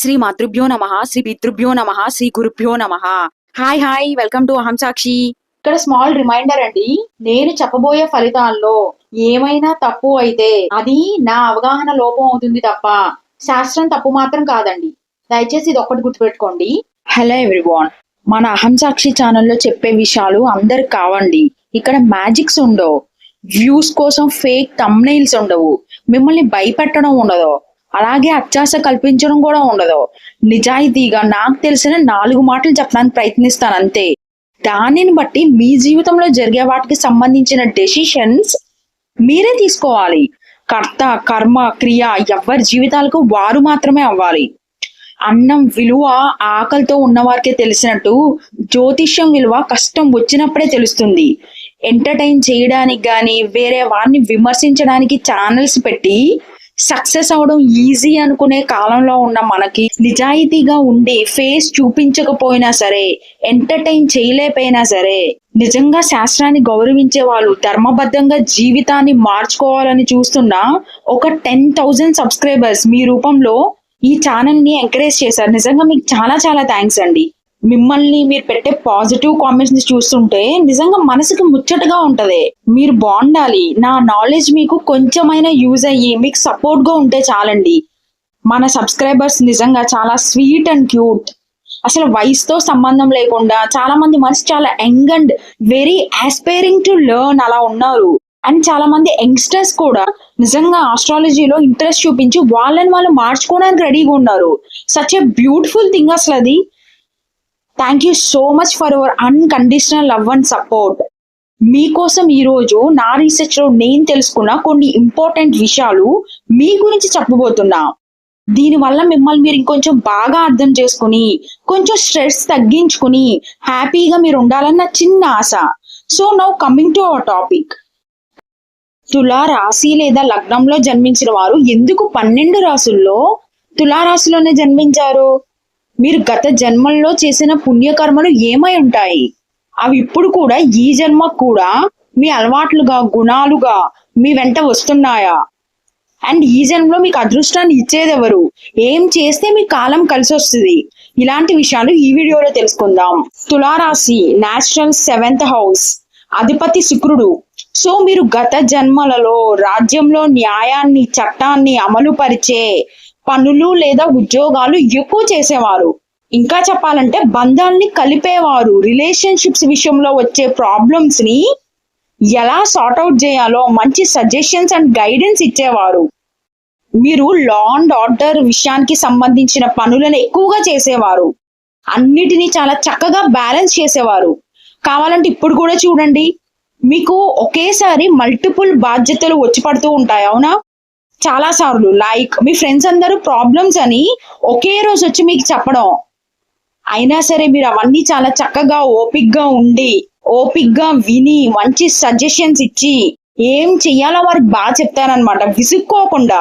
శ్రీ మాతృభ్యో నమ శ్రీ పితృభ్యో నమ శ్రీ గురుభ్యో నమ. హాయ్ హాయ్ వెల్కమ్ టు అహం సాక్షి ఇక్కడ స్మాల్ రిమైండర్ అండి నేను చెప్పబోయే ఫలితాల్లో ఏమైనా తప్పు అయితే అది నా అవగాహన లోపం అవుతుంది తప్ప శాస్త్రం తప్పు మాత్రం కాదండి. దయచేసి ఇది ఒక్కటి గుర్తుపెట్టుకోండి. హలో ఎవ్రీవాన్ మన అహం సాక్షి ఛానల్లో చెప్పే విషయాలు అందరికి కావండి. ఇక్కడ మ్యాజిక్స్ ఉండవు. వ్యూస్ కోసం ఫేక్ తమ్నైల్స్ ఉండవు. మిమ్మల్ని భయపెట్టడం ఉండదు. అలాగే అత్యాస కల్పించడం కూడా ఉండదు. నిజాయితీగా నాకు తెలిసిన నాలుగు మాటలు చెప్పడానికి ప్రయత్నిస్తాను అంతే. దానిని బట్టి మీ జీవితంలో జరిగే వాటికి సంబంధించిన డెసిషన్స్ మీరే తీసుకోవాలి. కర్త కర్మ క్రియ ఎవరి జీవితాలకు వారు మాత్రమే అవ్వాలి. అన్నం విలువ ఆకలితో ఉన్నవారికే తెలిసినట్టు జ్యోతిష్యం విలువ కష్టం వచ్చినప్పుడే తెలుస్తుంది. ఎంటర్టైన్ చేయడానికి కానీ వేరే వారిని విమర్శించడానికి ఛానల్స్ పెట్టి సక్సెస్ అవడం ఈజీ అనుకునే కాలంలో ఉన్న మనకి నిజాయితీగా ఉండి ఫేస్ చూపించకపోయినా సరే ఎంటర్టైన్ చేయలేకపోయినా సరే నిజంగా శాస్త్రాన్ని గౌరవించే వాళ్ళు ధర్మబద్ధంగా జీవితాన్ని మార్చుకోవాలని చూస్తున్న ఒక టెన్ థౌజండ్ సబ్స్క్రైబర్స్ మీ రూపంలో ఈ ఛానల్ని ఎంకరేజ్ చేశారు. నిజంగా మీకు చాలా చాలా థ్యాంక్స్ అండి. మిమ్మల్ని మీరు పెట్టే పాజిటివ్ కామెంట్స్ని చూస్తుంటే నిజంగా మనసుకి ముచ్చటగా ఉంటది. మీరు బాగుండాలి. నా నాలెడ్జ్ మీకు కొంచెమైనా యూజ్ అయ్యి మీకు సపోర్ట్గా ఉంటే చాలండి. మన సబ్స్క్రైబర్స్ నిజంగా చాలా స్వీట్ అండ్ క్యూట్ అసలు వయసుతో సంబంధం లేకుండా చాలా మంది మనసు చాలా young and very aspiring to learn అలా ఉన్నారు. అండ్ చాలా మంది యంగ్స్టర్స్ కూడా నిజంగా ఆస్ట్రాలజీలో ఇంట్రెస్ట్ చూపించి వాళ్ళని వాళ్ళు మార్చుకోవడానికి రెడీగా ఉన్నారు. సచ్ ఎ బ్యూటిఫుల్ థింగ్ అసలు అది thank you so much for your unconditional love and support మీకోసం ఈరోజు నా రీసెర్చ్లో నేను తెలుసుకున్న కొన్ని ఇంపార్టెంట్ విషయాలు మీ గురించి చెప్పబోతున్నా. దీనివల్ల మిమ్మల్ని మీరు ఇంకొంచెం బాగా అర్థం చేసుకుని కొంచెం స్ట్రెస్ తగ్గించుకుని హ్యాపీగా మీరు ఉండాలన్న చిన్న ఆశ. So now coming to our topic తులా రాశి లేదా లగ్నంలో జన్మించిన వారు ఎందుకు పన్నెండు రాసుల్లో తులారాశిలోనే జన్మించారు? మీరు గత జన్మల్లో చేసిన పుణ్యకర్మలు ఏమై ఉంటాయి? అవి ఇప్పుడు కూడా ఈ జన్మ కూడా మీ అలవాట్లుగా గుణాలుగా మీ వెంట వస్తున్నాయా? అండ్ ఈ జన్మలో మీకు అదృష్టాన్ని ఇచ్చేదెవరు? ఏం చేస్తే మీ కాలం కలిసి వస్తుంది ఇలాంటి విషయాలు ఈ వీడియోలో తెలుసుకుందాం. తులారాశి నేషనల్ సెవెంత్ హౌస్ అధిపతి శుక్రుడు. సో మీరు గత జన్మలలో రాజ్యంలో న్యాయాన్ని చట్టాన్ని అమలు పరిచే పనులు లేదా ఉద్యోగాలు ఎక్కువ చేసేవారు. ఇంకా చెప్పాలంటే బంధాల్ని కలిపేవారు. రిలేషన్షిప్స్ విషయంలో వచ్చే ప్రాబ్లమ్స్ని ఎలా సార్ట్ అవుట్ చేయాలో మంచి సజెషన్స్ అండ్ గైడెన్స్ ఇచ్చేవారు. మీరు లా అండ్ ఆర్డర్ విషయానికి సంబంధించిన పనులను ఎక్కువగా చేసేవారు. అన్నిటినీ చాలా చక్కగా బ్యాలెన్స్ చేసేవారు. కావాలంటే ఇప్పుడు కూడా చూడండి. మీకు ఒకేసారి మల్టిపుల్ బాధ్యతలు వచ్చి పడుతూ ఉంటాయి అవునా? చాలా సార్లు. లైక్ మీ ఫ్రెండ్స్ అందరూ ప్రాబ్లమ్స్ అని ఒకే రోజు వచ్చి మీకు చెప్పడం. అయినా సరే మీరు అవన్నీ చాలా చక్కగా ఓపిక్గా ఉండి ఓపిక్గా విని మంచి సజెషన్స్ ఇచ్చి ఏం చెయ్యాలో వారికి బాగా చెప్తారనమాట విసుక్కోకుండా.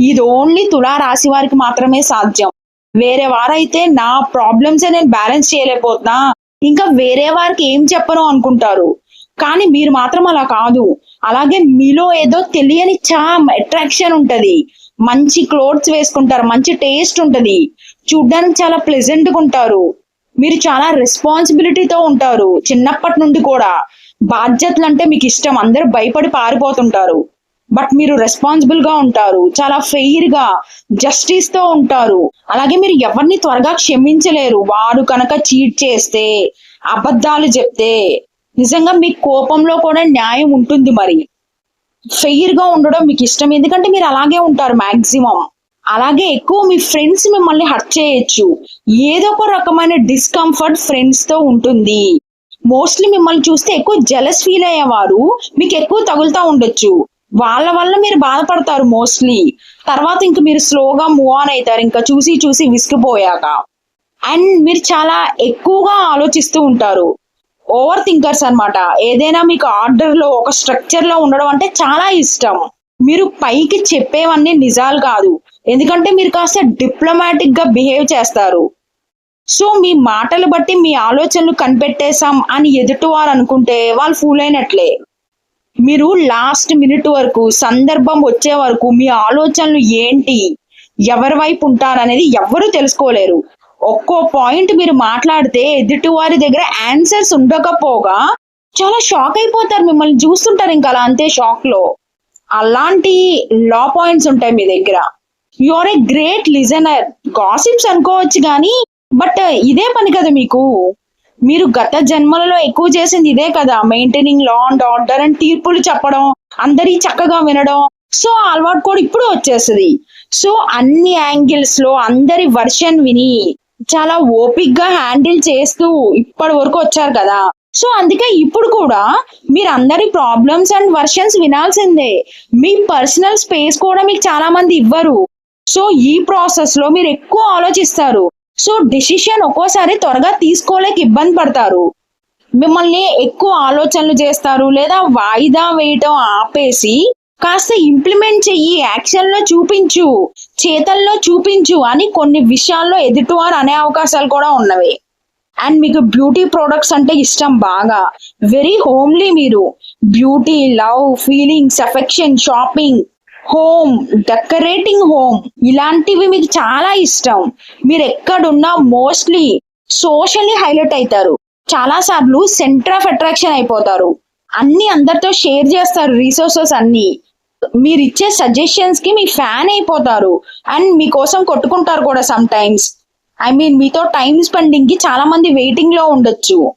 ఇది ఓన్లీ తులా రాశి వారికి మాత్రమే సాధ్యం. వేరే వారైతే నా ప్రాబ్లమ్స్ నేను బ్యాలెన్స్ చేయలేకపోతున్నా. ఇంకా వేరే వారికి ఏం చెప్పను అనుకుంటారు? కానీ మీరు మాత్రం అలా కాదు. అలాగే మీలో ఏదో తెలియని చామ్ అట్రాక్షన్ ఉంటది. మంచి క్లోత్స్ వేసుకుంటారు మంచి టేస్ట్ ఉంటది. చూడ్డానికి చాలా ప్లెజెంట్గా ఉంటారు. మీరు చాలా రెస్పాన్సిబిలిటీతో ఉంటారు. చిన్నప్పటి నుండి కూడా. బాధ్యతలు అంటే మీకు ఇష్టం. అందరూ భయపడి పారిపోతుంటారు. బట్ మీరు రెస్పాన్సిబుల్గా ఉంటారు. చాలా ఫెయిర్గా జస్టిస్తో ఉంటారు. అలాగే మీరు ఎవరిని త్వరగా క్షమించలేరు. వాడు కనుక చీట్ చేస్తే అబద్ధాలు చెప్తే నిజంగా మీ కోపంలో కూడా న్యాయం ఉంటుంది మరి. ఫెయిర్గా ఉండడం మీకు ఇష్టం. ఎందుకంటే మీరు అలాగే ఉంటారు మాక్సిమం అలాగే ఎక్కువ మీ ఫ్రెండ్స్ మిమ్మల్ని హర్ట్ చేయొచ్చు. ఏదో ఒక రకమైన డిస్కంఫర్ట్ ఫ్రెండ్స్తో ఉంటుంది. మోస్ట్లీ మిమ్మల్ని చూస్తే ఎక్కువ జలస్ ఫీల్ అయ్యేవారు. మీకు ఎక్కువ తగులుతా ఉండొచ్చు. వాళ్ళ వల్ల మీరు బాధపడతారు మోస్ట్లీ తర్వాత ఇంక మీరు స్లోగా మూవ్ ఆన్ అవుతారు. ఇంకా చూసి చూసి విసిగిపోయాక. అండ్ మీరు చాలా ఎక్కువగా ఆలోచిస్తూ ఉంటారు. ఓవర్ థింకర్స్ అన్నమాట. ఏదైనా మీకు ఆర్డర్లో ఒక స్ట్రక్చర్లో ఉండడం అంటే చాలా ఇష్టం. మీరు పైకి చెప్పేవన్నీ నిజాలు కాదు. ఎందుకంటే మీరు కాస్త డిప్లొమాటిక్గా బిహేవ్ చేస్తారు. సో మీ మాటలు బట్టి మీ ఆలోచనలు కనిపెట్టేశాం అని ఎదుటివారు అనుకుంటే వాళ్ళు ఫూల్ అయినట్లే. మీరు లాస్ట్ మినిట్ వరకు సందర్భం వచ్చే వరకు మీ ఆలోచనలు ఏంటి? ఎవరి వైపు ఉంటారనేది ఎవ్వరూ తెలుసుకోలేరు. ఒక్కో పాయింట్ మీరు మాట్లాడితే ఎదుటి వారి దగ్గర ఆన్సర్స్ ఉండకపోగా చాలా షాక్ అయిపోతారు మిమ్మల్ని చూస్తుంటారు ఇంకా అలా అంతే షాక్లో అలాంటి లా పాయింట్స్ ఉంటాయి మీ దగ్గర. You are a great listener gossips అనుకోవచ్చు కానీ బట్ ఇదే పని కదా మీకు. మీరు గత జన్మలలో ఎక్కువ చేసింది ఇదే కదా maintaining law and order and తీర్పులు చెప్పడం అందరి చక్కగా వినడం. సో అలవాటు కూడా ఇప్పుడు వచ్చేస్తుంది. సో అన్ని యాంగిల్స్లో అందరి వర్షన్ విని చాలా ఓపిక్గా హ్యాండిల్ చేస్తూ ఇప్పటి వరకు వచ్చారు కదా. సో అందుకే ఇప్పుడు కూడా మీరు అందరి ప్రాబ్లమ్స్ అండ్ వర్షన్స్ వినాల్సిందే. మీ పర్సనల్ స్పేస్ కూడా మీకు చాలా మంది ఇవ్వరు. సో ఈ ప్రాసెస్లో మీరు ఎక్కువ ఆలోచిస్తారు. సో డిసిషన్ ఒక్కోసారి త్వరగా తీసుకోలేక ఇబ్బంది పడతారు. మిమ్మల్ని ఎక్కువ ఆలోచనలు చేస్తారు లేదా వాయిదా వేయటం ఆపేసి కాస్త ఇంప్లిమెంట్ చెయ్యి యాక్షన్లో చూపించు చేతల్లో చూపించు అని కొన్ని విషయాల్లో ఎదుటివారు అనే అవకాశాలు కూడా ఉన్నవి. అండ్ మీకు బ్యూటీ ప్రొడక్ట్స్ అంటే ఇష్టం బాగా. వెరీ హోమ్లీ మీరు. Beauty love feelings affection shopping home decorating home ఇలాంటివి మీకు చాలా ఇష్టం. మీరు ఎక్కడున్నా మోస్ట్లీ సోషల్లీ హైలైట్ అవుతారు చాలా సార్లు సెంటర్ ఆఫ్ అట్రాక్షన్ అయిపోతారు. అన్ని అందరితో షేర్ చేస్తారు రీసోర్సెస్ అన్ని. మీరు ఇచ్చే సజెషన్స్కి మీ ఫ్యాన్ అయిపోతారు. అండ్ మీకోసం కొట్టుకుంటారు కూడా సమ్ టైమ్స్ ఐ మీన్ మీతో టైం స్పెండింగ్కి చాలా మంది వెయిటింగ్లో ఉండొచ్చు.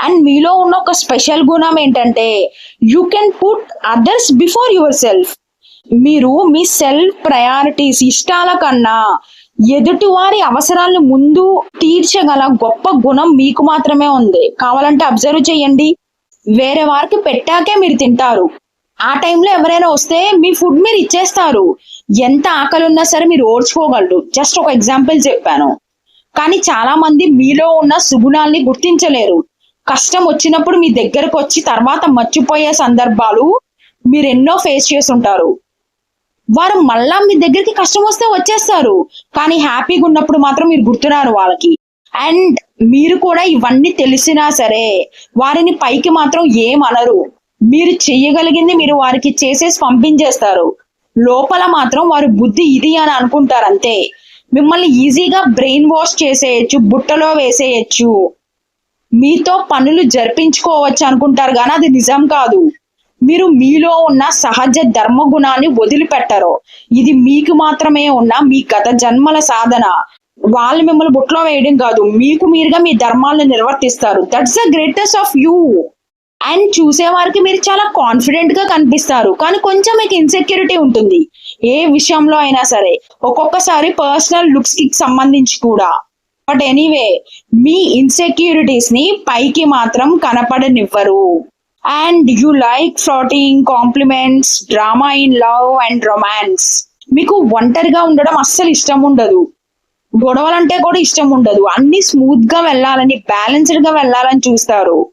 అండ్ మీలో ఉన్న ఒక స్పెషల్ గుణం ఏంటంటే you can put others before yourself మీరు మీ సెల్ఫ్ ప్రయారిటీస్ ఇష్టాల కన్నా ఎదుటివారి అవసరాలను ముందు తీర్చగల గొప్ప గుణం మీకు మాత్రమే ఉంది. కావాలంటే అబ్జర్వ్ చేయండి. వేరే వారికి పెట్టాకే మీరు తింటారు. ఆ టైంలో ఎవరైనా వస్తే మీ ఫుడ్ మీరు ఇచ్చేస్తారు. ఎంత ఆకలి ఉన్నా సరే మీరు ఓడ్చుకోగలరు జస్ట్ ఒక ఎగ్జాంపుల్ చెప్పాను. కానీ చాలా మంది మీలో ఉన్న సుగుణాల్ని గుర్తించలేరు. కష్టం వచ్చినప్పుడు మీ దగ్గరకు వచ్చి తర్వాత మర్చిపోయే సందర్భాలు మీరు ఎన్నో ఫేస్ చేసి ఉంటారు వారు మళ్ళా మీ దగ్గరికి కష్టం వస్తే వచ్చేస్తారు. కానీ హ్యాపీగా ఉన్నప్పుడు మాత్రం మీరు గుర్తున్నారు వాళ్ళకి. అండ్ మీరు కూడా ఇవన్నీ తెలిసినా సరే వారిని పైకి మాత్రం ఏం అనరు. మీరు చెయ్యగలిగింది మీరు వారికి చేసేసి పంపించేస్తారు. లోపల మాత్రం వారి బుద్ధి ఇది అని అనుకుంటారు అంతే. మిమ్మల్ని ఈజీగా బ్రెయిన్ వాష్ చేసేయచ్చు బుట్టలో వేసేయచ్చు. మీతో పనులు జరిపించుకోవచ్చు అనుకుంటారు కానీ అది నిజం కాదు. మీరు మీలో ఉన్న సహజ ధర్మ గుణాన్ని వదిలిపెట్టరు. ఇది మీకు మాత్రమే ఉన్న మీ గత జన్మల సాధన. వాళ్ళు మిమ్మల్ని బుట్టలో వేయడం కాదు. మీకు మీరుగా మీ ధర్మాలను నిర్వర్తిస్తారు. That's the greatest of you and చూసేవారికి మీరు చాలా కాన్ఫిడెంట్గా కనిపిస్తారు. కానీ కొంచెం మీకు ఇన్సెక్యూరిటీ ఉంటుంది. ఏ విషయంలో అయినా సరే. ఒక్కొక్కసారి పర్సనల్ లుక్స్కి సంబంధించి కూడా. బట్ ఎనీవే మీ ఇన్సెక్యూరిటీస్ని పైకి మాత్రం కనపడనివ్వరు. And you like flattering compliments drama in love and romance మీకు ఒంటరిగా ఉండడం అస్సలు ఇష్టం ఉండదు. గొడవలంటే కూడా ఇష్టం ఉండదు. అన్ని స్మూత్గా వెళ్ళాలని బ్యాలెన్స్డ్గా వెళ్ళాలని చూస్తారు.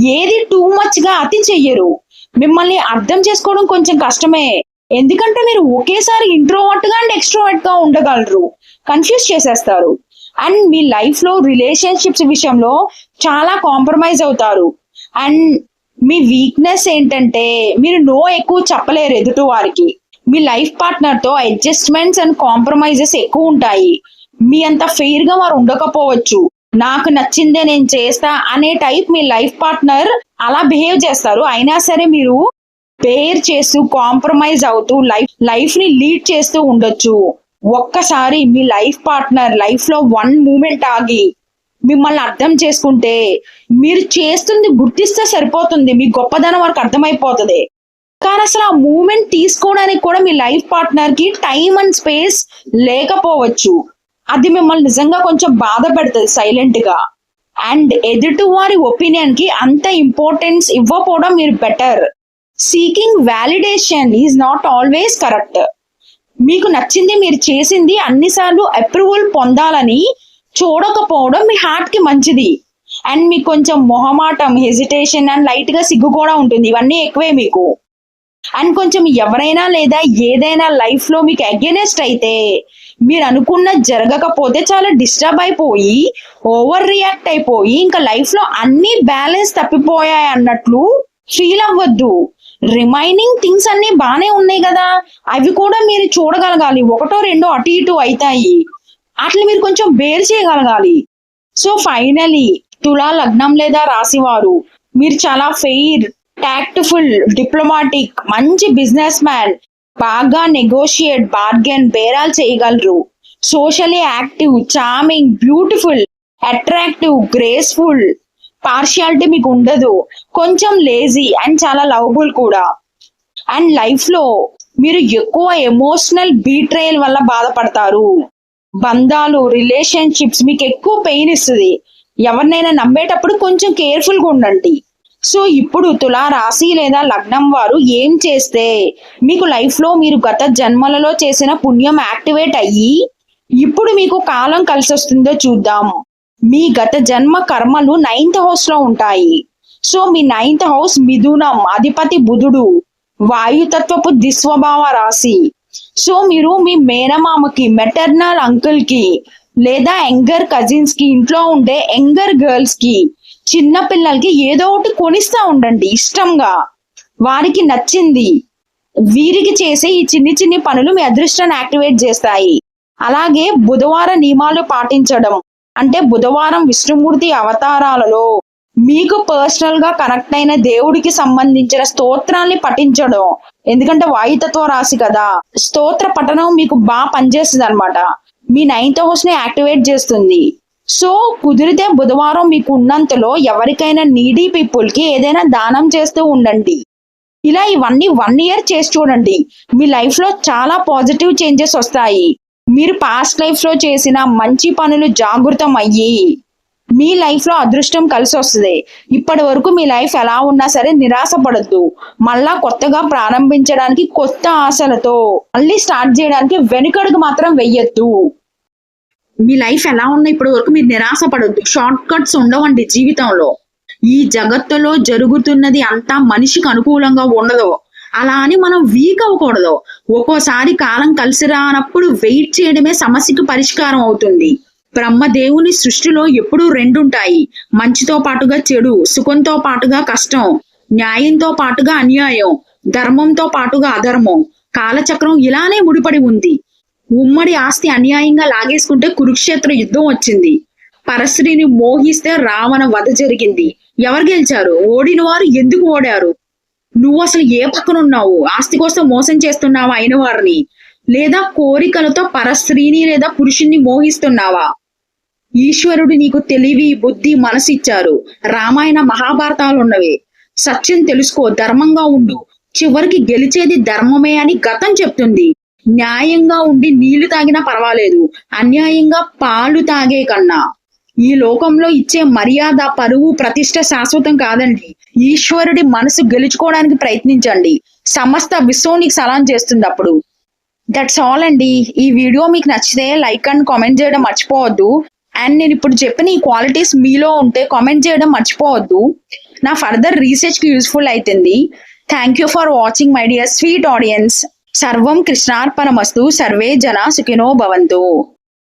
ఏది టూ మచ్గా అతి చెయ్యరు. మిమ్మల్ని అర్థం చేసుకోవడం కొంచెం కష్టమే. ఎందుకంటే మీరు ఒకేసారి ఇంట్రోవర్ట్గా అండ్ ఎక్స్ట్రోవర్ట్గా ఉండగలరు. కన్ఫ్యూజ్ చేసేస్తారు. అండ్ మీ లైఫ్లో రిలేషన్షిప్స్ విషయంలో చాలా కాంప్రమైజ్ అవుతారు. అండ్ మీ వీక్నెస్ ఏంటంటే మీరు నో ఎక్కువ చెప్పలేరు ఎదుటి వారికి. మీ లైఫ్ పార్ట్నర్తో అడ్జస్ట్మెంట్స్ అండ్ కాంప్రమైజెస్ ఎక్కువ ఉంటాయి. మీ అంత ఫెయిర్గా వారు ఉండకపోవచ్చు. నాకు నచ్చిందే నేను చేస్తా అనే టైప్ మీ లైఫ్ పార్ట్నర్ అలా బిహేవ్ చేస్తారు. అయినా సరే మీరు బేర్ చేస్తూ కాంప్రమైజ్ అవుతూ లైఫ్ లైఫ్ని లీడ్ చేస్తూ ఉండొచ్చు. ఒక్కసారి మీ లైఫ్ పార్ట్నర్ లైఫ్లో వన్ మూమెంట్ ఆగి మిమ్మల్ని అర్థం చేసుకుంటే మీరు చేస్తుంది గుర్తిస్తే సరిపోతుంది. మీ గొప్పదనం వరకు అర్థమైపోతుంది. కానీ అసలు ఆ మూమెంట్ తీసుకోవడానికి కూడా మీ లైఫ్ పార్ట్నర్కి టైం అండ్ స్పేస్ లేకపోవచ్చు. అది మిమ్మల్ని నిజంగా కొంచెం బాధ పెడుతుంది సైలెంట్గా అండ్ ఎదుటి వారి ఒపీనియన్కి అంత ఇంపార్టెన్స్ ఇవ్వకపోవడం మీరు better seeking validation is not always correct మీకు నచ్చింది మీరు చేసింది అన్నిసార్లు అప్రూవల్ పొందాలని చూడకపోవడం మీ హార్ట్కి మంచిది. అండ్ మీకు కొంచెం మొహమాటం హెజిటేషన్ అండ్ లైట్గా సిగ్గు కూడా ఉంటుంది. ఇవన్నీ ఎక్కువే మీకు. అండ్ కొంచెం ఎవరైనా లేదా ఏదైనా లైఫ్లో మీకు అగేనెస్ట్ అయితే మీరు అనుకున్న జరగకపోతే చాలా డిస్టర్బ్ అయిపోయి ఓవర్ రియాక్ట్ అయిపోయి ఇంకా లైఫ్లో అన్ని బ్యాలెన్స్ తప్పిపోయాయి అన్నట్లు ఫీల్ అవ్వద్దు. రిమైనింగ్ థింగ్స్ అన్ని బానే ఉన్నాయి కదా. అవి కూడా మీరు చూడగలగాలి. ఒకటో రెండో అటు ఇటు అవుతాయి. అట్లా మీరు కొంచెం బేర్ చేయగలగాలి. సో ఫైనలీ తులా లగ్నం లేదా రాశివారు మీరు చాలా ఫెయిర్ టాక్ట్ఫుల్ డిప్లొమాటిక్ మంచి బిజినెస్ మ్యాన్ బాగా నెగోషియేట్ బార్గెన్ బేరాలు చేయగలరు. Socially active charming beautiful attractive graceful partiality మీకు ఉండదు. కొంచెం లేజీ అండ్ చాలా లవబుల్ కూడా. అండ్ లైఫ్లో మీరు ఎక్కువ ఎమోషనల్ బీట్రయల్ వల్ల బాధపడతారు. బంధాలు రిలేషన్షిప్స్ మీకు ఎక్కువ పెయిన్ ఇస్తుంది. ఎవరినైనా నమ్మేటప్పుడు కొంచెం కేర్ఫుల్గా ఉండండి. సో ఇప్పుడు తులా రాశి లేదా లగ్నం వారు ఏం చేస్తే మీకు లైఫ్లో మీరు గత జన్మలలో చేసిన పుణ్యం యాక్టివేట్ అయ్యి ఇప్పుడు మీకు కాలం కలిసి వస్తుందో చూద్దాం. మీ గత జన్మ కర్మలు నైన్త్ హౌస్లో ఉంటాయి. సో మీ నైన్త్ హౌస్ మిథునం అధిపతి బుధుడు వాయుతత్వపు దిస్వభావ రాశి. సో మీరు మీ మేనమామకి మెటర్నల్ అంకుల్కి లేదా యంగర్ కజిన్స్కి ఇంట్లో ఉండే యంగర్ గర్ల్స్కి చిన్న పిల్లలకి ఏదో ఒకటి కొనిస్తా ఉండండి ఇష్టంగా. వారికి నచ్చింది. వీరికి చేసే ఈ చిన్ని చిన్ని పనులు మీ అదృష్టాన్ని యాక్టివేట్ చేస్తాయి. అలాగే బుధవార నియమాలు పాటించడం అంటే బుధవారం విష్ణుమూర్తి అవతారాలలో మీకు పర్సనల్గా కనెక్ట్ అయిన దేవుడికి సంబంధించిన స్తోత్రాన్ని పఠించడం. ఎందుకంటే వాయుతత్వ రాశి కదా స్తోత్ర పఠనం మీకు బాగా పనిచేస్తుంది అనమాట మీ నైన్త్ హౌస్ని యాక్టివేట్ చేస్తుంది. సో కుదిరితే బుధవారం మీకు ఉన్నంతలో ఎవరికైనా నీడీ పీపుల్కి ఏదైనా దానం చేస్తూ ఉండండి. ఇలా ఇవన్నీ వన్ ఇయర్ చేసి చూడండి. మీ లైఫ్లో చాలా పాజిటివ్ చేంజెస్ వస్తాయి. మీరు పాస్ట్ లైఫ్లో చేసిన మంచి పనులు జాగృతం అయ్యి మీ లైఫ్లో అదృష్టం కలిసి వస్తుంది. ఇప్పటి వరకు మీ లైఫ్ ఎలా ఉన్నా సరే నిరాశ పడద్దు మళ్ళా కొత్తగా ప్రారంభించడానికి కొత్త ఆశలతో మళ్ళీ స్టార్ట్ చేయడానికి వెనుకడుగు మాత్రం వెయ్యొద్దు మీ లైఫ్ ఎలా ఉన్నా ఇప్పటి వరకు మీరు నిరాశ షార్ట్ కట్స్ ఉండవండి జీవితంలో. ఈ జగత్తులో జరుగుతున్నది అంతా మనిషికి అనుకూలంగా ఉండదు. అలా అని మనం వీక్ అవ్వకూడదు. ఒక్కోసారి కాలం కలిసి రానప్పుడు వెయిట్ చేయడమే సమస్యకు పరిష్కారం అవుతుంది. బ్రహ్మదేవుని సృష్టిలో ఎప్పుడూ రెండుంటాయి. మంచితో పాటుగా చెడు సుఖంతో పాటుగా కష్టం న్యాయంతో పాటుగా అన్యాయం ధర్మంతో పాటుగా అధర్మం. కాలచక్రం ఇలానే ముడిపడి ఉంది. ఉమ్మడి ఆస్తి అన్యాయంగా లాగేసుకుంటే కురుక్షేత్ర యుద్ధం వచ్చింది. పరశ్రీని మోహిస్తే రావణ వధ జరిగింది. ఎవరు గెలిచారు? ఓడిన వారు ఎందుకు ఓడారు? నువ్వు అసలు ఏ పక్కన ఉన్నావు ఆస్తి కోసం మోసం చేస్తున్నావా అయిన వారిని? లేదా కోరికలతో పరస్త్రీని లేదా పురుషుణ్ణి మోహిస్తున్నావా? ఈశ్వరుడు నీకు తెలివి బుద్ధి మనసు ఇచ్చారు. రామాయణ మహాభారతాలు ఉన్నవి. సత్యం తెలుసుకో ధర్మంగా ఉండు. చివరికి గెలిచేది ధర్మమే అని గతం చెప్తుంది. న్యాయంగా ఉండి నీళ్ళు తాగినా పర్వాలేదు. అన్యాయంగా పాలు తాగే కన్నా. ఈ లోకంలో ఇచ్చే మర్యాద పరువు ప్రతిష్ట శాశ్వతం కాదండి. ఈశ్వరుడి మనసు గెలుచుకోవడానికి ప్రయత్నించండి. సమస్త విశ్వం నీకు సలాం చేస్తుంది అప్పుడు దట్స్ ఆల్ అండి. ఈ వీడియో మీకు నచ్చితే లైక్ అండ్ కామెంట్ చేయడం మర్చిపోవద్దు. అండ్ నేను ఇప్పుడు చెప్పిన ఈ క్వాలిటీస్ మీలో ఉంటే కామెంట్ చేయడం మర్చిపోవద్దు. నా ఫర్దర్ రీసెర్చ్కి యూస్ఫుల్ అవుతుంది thank you for watching my dear sweet audience సర్వం కృష్ణార్పణమస్తు సర్వే జనా సుఖినో భవంతు.